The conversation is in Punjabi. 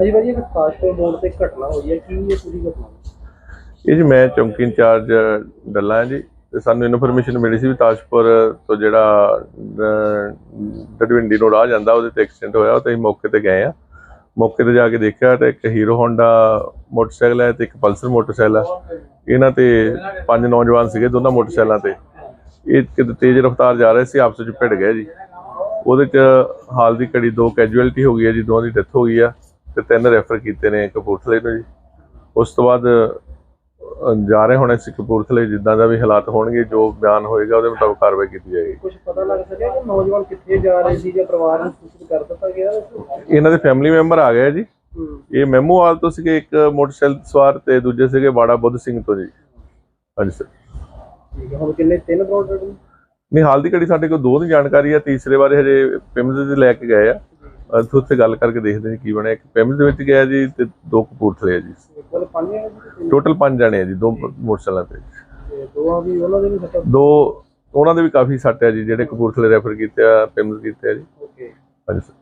ਹਾਂਜੀ ਭਾਜੀ ਇੱਕ ਤਾਜਪੁਰ ਰੋਡ ਤੇ ਘਟਨਾ ਹੋਈ ਹੈ ਕੀ ਇਹ ਪੂਰੀ ਘਟਨਾ ਇਹ ਜੀ ਮੈਂ ਚੌਂਕੀ ਇੰਚਾਰਜ ਡੱਲਾ ਜੀ ਤੇ ਸਾਨੂੰ ਇਨਫੋਰਮੇਸ਼ਨ ਮਿਲੀ ਸੀ ਵੀ ਤਾਜਪੁਰ ਤੋਂ ਜਿਹੜਾ ਅਹ, ਡਡਵਿੰਡੀ ਨੂੰ ਰਾਹ ਜਾਂਦਾ ਉਹਦੇ ਤੇ ਐਕਸੀਡੈਂਟ ਹੋਇਆ ਤੇ ਅਸੀਂ ਮੌਕੇ ਤੇ ਗਏ ਆ ਮੌਕੇ ਤੇ ਜਾ ਕੇ ਦੇਖਿਆ ਤੇ ਇੱਕ ਹੀਰੋ ਹੋਂਡਾ ਮੋਟਰਸਾਈਕਲ ਹੈ ਤੇ ਇੱਕ ਪਲਸਰ ਮੋਟਰਸਾਈਕਲ ਹੈ। ਇਹਨਾਂ ਤੇ ਪੰਜ ਨੌਜਵਾਨ ਸੀਗੇ ਦੋਨਾਂ ਮੋਟਰਸਾਈਕਲਾਂ ਤੇ। ਇਹ ਕਿਤੇ ਤੇਜ਼ ਰਫ਼ਤਾਰ ਜਾ ਰਹੇ ਸੀ ਆਪਸ ਵਿੱਚ ਭਿੜ ਗਏ ਜੀ। ਉਹਦੇ ਚ ਹਾਲ ਦੀ ਘੜੀ ਦੋ ਕੈਜੂਅਲਟੀ ਹੋ ਗਈ ਹੈ ਜੀ ਦੋਵਾਂ ਦੀ ਡੈਥ ਹੋ ਗਈ ਆ। ਤੇ ਤਿੰਨ ਰੈਫਰ ਕੀਤੇ ਨੇ ਕਪੂਰਥਲੇ ਨੂੰ ਜੀ। ਉਸ ਤੋਂ ਬਾਅਦ ਜਾ ਰਹੇ ਹੁਣ ਅਸੀਂ ਕਪੂਰਥਲੇ ਜਿੱਦਾਂ ਦਾ ਵੀ ਹਾਲਾਤ ਹੋਣਗੇ ਜੋ ਬਿਆਨ ਹੋਏਗਾ ਉਹਦੇ ਮੁਤਾਬਕ ਕਾਰਵਾਈ ਕੀਤੀ ਜਾਏਗੀ। ਕੁਝ ਪਤਾ ਲੱਗ ਸਕਿਆ ਕਿ ਨੌਜਵਾਨ ਕਿੱਥੇ ਜਾ ਰਹੇ ਸੀ ਜਾਂ ਪਰਿਵਾਰ ਨੂੰ ਸੂਚਿਤ ਕਰ ਦਿੱਤਾ ਗਿਆ ਇਹਨਾਂ ਦੇ ਫੈਮਿਲੀ ਮੈਂਬਰ ਆ ਗਏ ਜੀ। ਹੂੰ। ਇਹ ਮੈਮੋਵਾਲ ਤੋਂ ਸੀਗੇ ਇੱਕ ਮੋਟਰਸਾਈਕਲ ਸਵਾਰ ਤੇ ਦੂਜੇ ਸੀਗੇ ਬਾੜਾ ਬੁੱਧ ਸਿੰਘ ਤੋਂ ਜੀ। ਹਾਂਜੀ ਸਰ। ਠੀਕ ਹੈ ਹੁਣ ਕਿੰਨੇ ਤਿੰਨ ਪ੍ਰੋਡਕਟ ਨੇ? ਨਹੀਂ ਹਾਲ ਦੀ ਘੜੀ ਸਾਡੇ ਕੋਲ ਦੋ ਦੀ ਜਾਣਕਾਰੀ ਆ ਤੀਸਰੇ ਬਾਰੇ ਹਜੇ ਪਿੰਮਜ਼ ਦੇ ਲੈ ਕੇ ਗਏ ਆ। ਅਸੀਂ ਉੱਥੇ ਗੱਲ ਕਰਕੇ ਦੇਖਦੇ ਹਾਂ ਕੀ ਬਣਿਆ। ਇੱਕ ਪਿੰਮਜ਼ ਦੇ ਵਿੱਚ ਗਿਆ ਜੀ ਤੇ ਦੋ ਕਪੂਰਥਲੇ ਆ ਜੀ। ਟੋਟਲ ਪੰਜ ਜਣੇ ਆ ਜੀ ਦੋ ਮੋਟਰਸਾਈਕਲਾਂ ਤੇ। ਤੇ ਦੋਵਾਂ ਵੀ ਉਹਨਾਂ ਦੇ ਵੀ ਸੱਟਾਂ? ਦੋ ਉਹਨਾਂ ਦੇ ਵੀ ਕਾਫੀ ਸੱਟ ਆ ਜੀ ਜਿਹੜੇ ਕਪੂਰਥਲੇ ਰੈਫਰ ਕੀਤੇ ਆ ਪਿੰਮਜ਼ ਕੀਤੇ ਆ ਜੀ। ਓਕੇ ਹਾਂਜੀ ਸਰ।